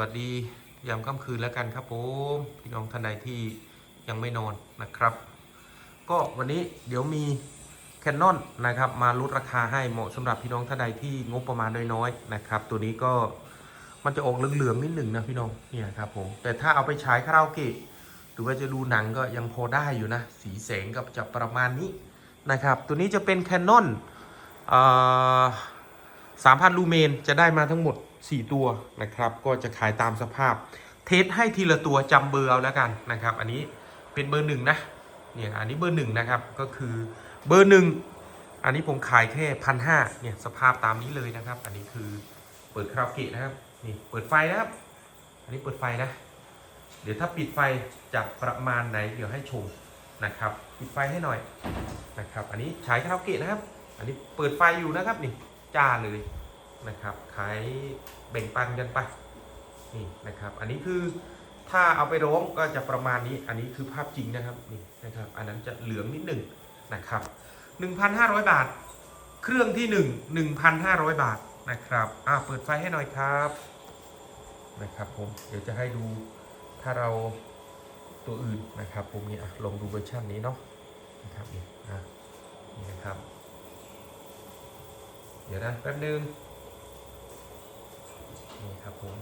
วัสดียามค่ำคืนแล้วกันครับผมพี่น้องท่านใดที่ยังไม่นอนนะครับ ก็วันนี้เดี๋ยวมีแคนนอนนะครับมาลดราคาให้เหมาะสำหรับพี่น้องท่านใดที่งบประมาณน้อยๆนะครับ ตัวนี้ก็มันจะออกเหลืองๆนิดหนึ่งนะพี่น้องเนี่ยครับผมแต่ถ้าเอาไปฉายคาราโอเกะหรือว่าจะดูหนังก็ยังพอได้อยู่นะ สีแสงก็จะประมาณนี้นะครับ ตัวนี้จะเป็นแคนนอนสามพันลูเมนจะได้มาทั้งหมด 4 ตัวนะครับ ก็จะขายตามสภาพ เทสให้ทีละตัวจำเบอร์เอาแล้วกันนะครับ อันนี้เป็นเบอร์หนึ่งนะเนี่ยอันนี้เบอร์หนึ่งนะครับก็คือเบอร์หนึ่งอันนี้ผมขายแค่พันห้าเนี่ยสภาพตามนี้เลยนะครับ อันนี้คือเปิดคาราโอเกะนะครับนี่เปิดไฟนะครับ อันนี้เปิดไฟนะ เดี๋ยวถ้าปิดไฟจะประมาณไหนเดี๋ยวให้ชมนะครับ ปิดไฟให้หน่อยนะครับ อันนี้ฉายคาราโอเกะนะครับ อันนี้เปิดไฟอยู่นะครับนี่จ้าเลย นะครับขายแบ่งปันกันไปนี่นะครับ อันนี้คือถ้าเอาไปร้องก็จะประมาณนี้ อันนี้คือภาพจริงนะครับนี่นะครับ อันนั้นจะเหลืองนิดหนึ่งนะครับ 1,500 บาท เครื่องที่ 1 1,500 บาทนะครับอ่าเปิดไฟให้หน่อยครับนะครับผมเดี๋ยวจะให้ดูถ้าเราตัวอื่นนะครับผมเนี่ยลองดูเวอร์ชันนี้เนาะนะครับนี่อะนี่นะครับ เดี๋ยวนะแป๊บนึง นี่ครับผม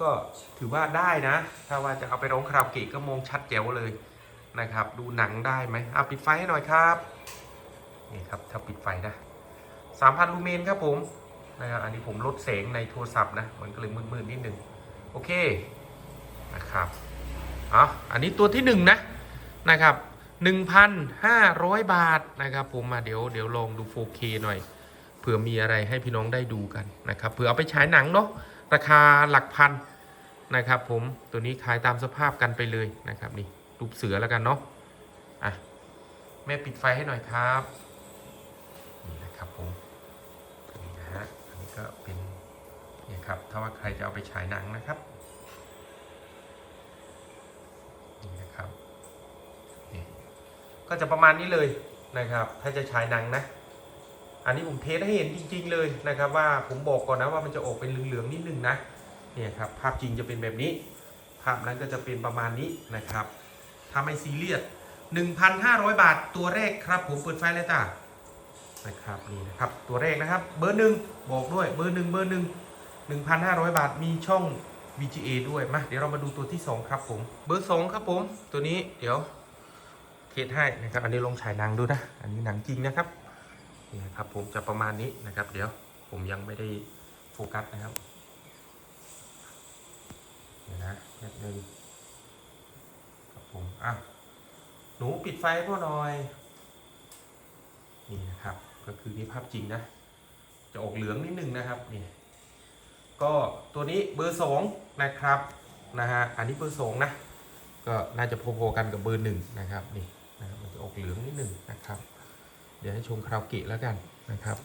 ก็ถือว่าได้นะ ถ้าว่าจะเอาไปร้องคาราโอเกะก็มองชัดแจ๋วเลยนะครับ ดูหนังได้ไหมเอะปิดไฟให้หน่อยครับนี่ครับถ้าปิดไฟนะสามพันลูเมนครับผมนะครับอันนี้ผมลดแสงในโทรศัพท์นะมันก็เลยมืดๆนิดนึงโอเคนะครับอ๋ออันนี้ตัวที่หนึ่งนะนะครับ1,500บาทนะครับผมมาเดี๋ยวเดี๋ยวลองดู 4K หน่อย ผื่อมีอะไรให้พี่น้องได้ดูกันนะครับเผื่อเอาไปฉายหนังเนาะราคาหลักพันนะครับ ผมตัวนี้ขายตามสภาพกันไปเลยนะครับนี่รูปเสือแล้วกันเนาะอะแม่ปิดไฟให้หน่อยครับนี่นะครับผมนี่นะฮะอันนี้ก็เป็นเนี่ยครับถ้าว่าใครจะเอาไปฉายหนังนะครับนี่นะครับนี่ก็จะประมาณนี้เลยนะครับ ถ้าจะฉายหนังนะ อันนี้ผมเทสให้เห็นจริง ๆ เลยนะครับ ว่าผมบอกก่อนนะว่ามันจะออกเป็นเหลืองๆนิดนึงนะเนี่ยครับภาพจริงจะเป็นแบบนี้ ภาพนั้นก็จะเป็นประมาณนี้นะครับถ้าไม่ซีเรียส 1,500 บาทตัวแรกครับ ผมเปิดไฟเลยจ้านะครับนี่นะครับตัวแรกนะครับเบอร์หนึ่งบอกด้วยเบอร์หนึ่งเบอร์หนึ่ง1,500 บาทมีช่อง VGA ด้วยมาเดี๋ยวเรามาดูตัวที่ 2 ครับผมเบอร์ 2 ครับผมตัวนี้เดี๋ยวเทสให้นะครับอันนี้ลองฉายหนังดูนะ อันนี้หนังจริงนะครับ นะครับผมจะประมาณนี้นะครับ เดี๋ยวผมยังไม่ได้โฟกัสนะครับเดี๋ยวนะนิดนึงครับผมอะหนูปิดไฟพ่อหน่อย นี่นะครับ ก็คือนี่ภาพจริงนะ จะออกเหลืองนิดนึงนะครับนี่ก็ตัวนี้เบอร์สองนะครับนะฮะอันนี้เบอร์สองนะก็น่าจะพอๆกันกับเบอร์หนึ่งนะครับนี่นะครับมันจะออกเหลืองนิดนึงนะครับ เดี๋ยวให้ชมคาราโอเกะแล้วกันนะครับ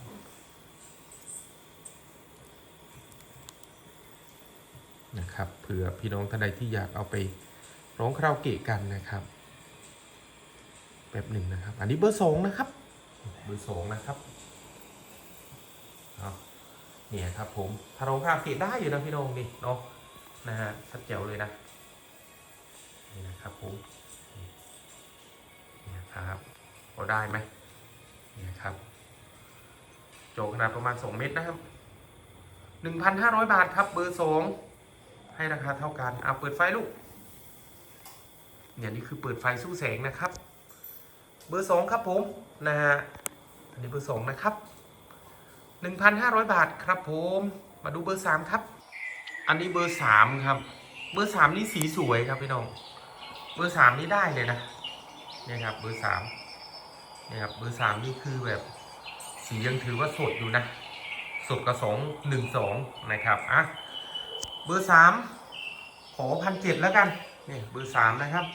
นะครับเผื่อพี่น้องท่านใดที่อยากเอาไปร้องคาราโอเกะกันนะครับแป๊บหนึ่งนะครับ อันนี้เบอร์สองนะครับ เบอร์สองนะครับเอาเนี่ยครับผมถ้าเราคาเกตได้อยู่นะพี่น้องนี่เนาะนะฮะชัดแจ๋วเลยนะนี่นะครับผมนี่นะครับพอได้ไหม นี่นะครับ โจขนาดประมาณ 2 เมตรนะครับ 1,500 บาทครับเบอร์สองให้ราคาเท่ากันเอาเปิดไฟลูกเนี่ยนี่คือเปิดไฟสู้แสงนะครับ เบอร์สองครับผมนะฮะอันนี้เบอร์สองนะครับ 1,500 บาทครับผมมาดูเบอร์สามครับ อันนี้เบอร์สามครับ เบอร์สามนี่สีสวยครับพี่น้อง เบอร์สามนี่ได้เลยนะเนี่ยครับเบอร์สาม นี่ยครับเบอร์สามนี่คือแบบสียังถือว่าสดอยู่นะสดกับสองหนึ่งสองนะครับอะเบอร์สามขอพันเจ็ดแล้วกันนี่เบอร์สามนะครับ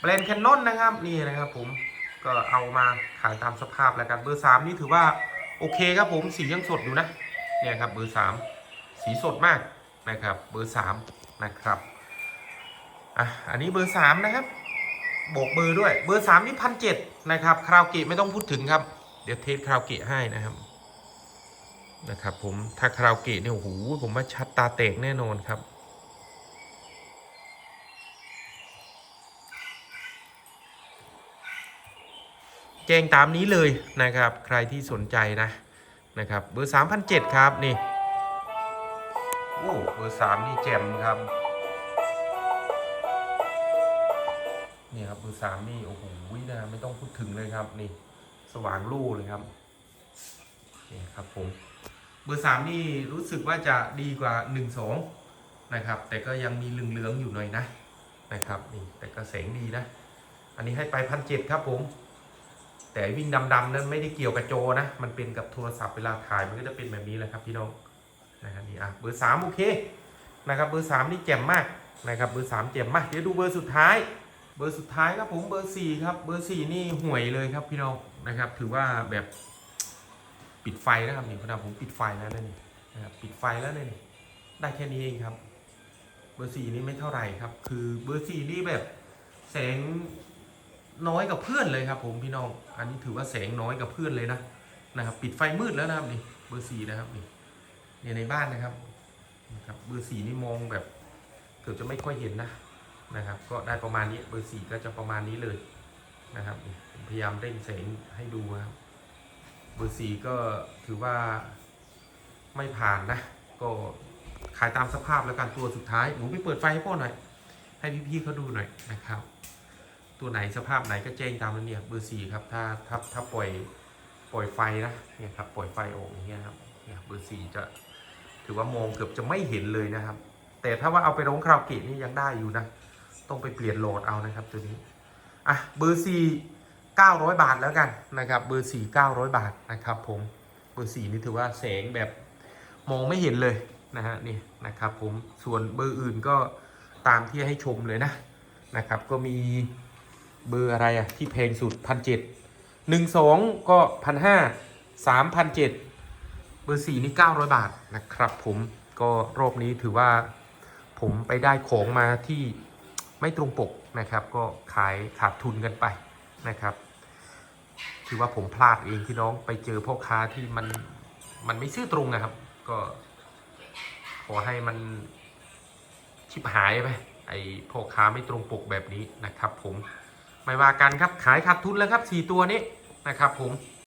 แบรนด์แคนนอนนะครับนี่นะครับผมก็เอามาขายตามสภาพแล้วกันเบอร์สามนี่ถือว่าโอเคครับผมสียังสดอยู่นะเนี่ยครับเบอร์สามสีสดมากนะครับเบอร์สามนะครับอะอันนี้เบอร์สามนะครับ โบกมือด้วย เบอร์สามนี่พันเจ็ดนะครับคราวเกะไม่ต้องพูดถึงครับ เดี๋ยวเทสคราวเกะให้นะครับนะครับผมถ้าคราวเกะเนี่ยโอ้โหผมว่าชัดตาเตกแน่นอนครับแจ้งตามนี้เลยนะครับ ใครที่สนใจนะนะครับ เบอร์สามพันเจ็ดครับ นี่ โอ้ เบอร์สามนี่แจ่มครับ นี่ครับเบอร์3นี่โอ้โหนะไม่ต้องพูดถึงเลยครับ นี่ สว่างลู่เลยครับนี่ครับผมเบอร์3นี่รู้สึกว่าจะดีกว่า1 2นะครับ แต่ก็ยังมีเหลืองๆอยู่หน่อยนะนะครับนี่แต่ก็แสงดีนะ อันนี้ให้ไปพันเจ็ดครับผม แต่วิ่งดำๆนั้นไม่ได้เกี่ยวกับโจนะ มันเป็นกับโทรศัพท์เวลาถ่ายมันก็จะเป็นแบบนี้แหละครับพี่น้องนะครับนี่อะเบอร์สามโอเคนะครับเบอร์สามนี่แจ่มมากนะครับเบอร์สามแจ่มมากเดี๋ยวดูเบอร์สุดท้าย เบอร์สุดท้ายครับผมเบอร์สี่ครับเบอร์สี่นี่ห่วยเลยครับพี่น้องนะครับ ถือว่าแบบปิดไฟนะครับนี่ขนาดผมปิดไฟแล้วนะนี่นะครับปิดไฟแล้วนี่ได้แค่นี้เองครับ เบอร์สี่นี่ไม่เท่าไหร่ครับ คือเบอร์สี่นี่แบบแสงน้อยกับเพื่อนเลยครับ ผมพี่น้อง อันนี้ถือว่าแสงน้อยกับเพื่อนเลยนะนะครับปิดไฟมืดแล้วนะครับนี่เบอร์สี่นะครับนี่เนี่ยในบ้านนะครับนะครับเบอร์สี่นี่มองแบบเกือบจะไม่ค่อยเห็นนะ นะครับ ก็ได้ประมาณนี้เบอร์สี่ก็จะประมาณนี้เลยนะครับ พยายามเร่งแสงให้ดูครับเบอร์สี่ก็ถือว่าไม่ผ่านนะ ก็ขายตามสภาพแล้วกันตัวสุดท้ายหนูไปเปิดไฟให้พ่อหน่อย ให้พี่ๆเขาดูหน่อยนะครับ ตัวไหนสภาพไหนก็แจ้งตามนั้นเนี่ยเบอร์สี่ครับถ้าถ้าถ้าปล่อยปล่อยไฟนะเนี่ยครับปล่อยไฟออกอย่างเงี้ยครับเนี่ยเบอร์สี่จะถือว่ามองเกือบจะไม่เห็นเลยนะครับ แต่ถ้าว่าเอาไปร้องคาราโอเกะนี่ยังได้อยู่นะ ต้องไปเปลี่ยนโหลดเอานะครับตัวนี้อะเบอร์สี่เก้าร้อยบาทแล้วกันนะครับเบอร์สี่เก้าร้อยบาทนะครับผมเบอร์สี่นี่ถือว่าแสงแบบมองไม่เห็นเลยนะฮะนี่นะครับผมส่วนเบอร์อื่นก็ตามที่ให้ชมเลยนะนะครับก็มีเบอร์อะไรอะที่แพงสุดพันเจ็ดหนึ่งสองก็พันห้าสามพันเจ็ดเบอร์สี่นี่เก้าร้อยบาทนะครับผมก็รอบนี้ถือว่าผมไปได้ของมาที่ ไม่ตรงปกนะครับ ก็ขายขาดทุนกันไปนะครับถือว่าผมพลาดเองที่น้องไปเจอพ่อค้าที่มันมันไม่ซื่อตรงนะครับ ก็ขอให้มันชิบหายไปไอ้พ่อค้าไม่ตรงปกแบบนี้นะครับ ผมไม่ว่ากันครับขายขาดทุนแล้วครับ 4 ตัวนี้นะครับ ผม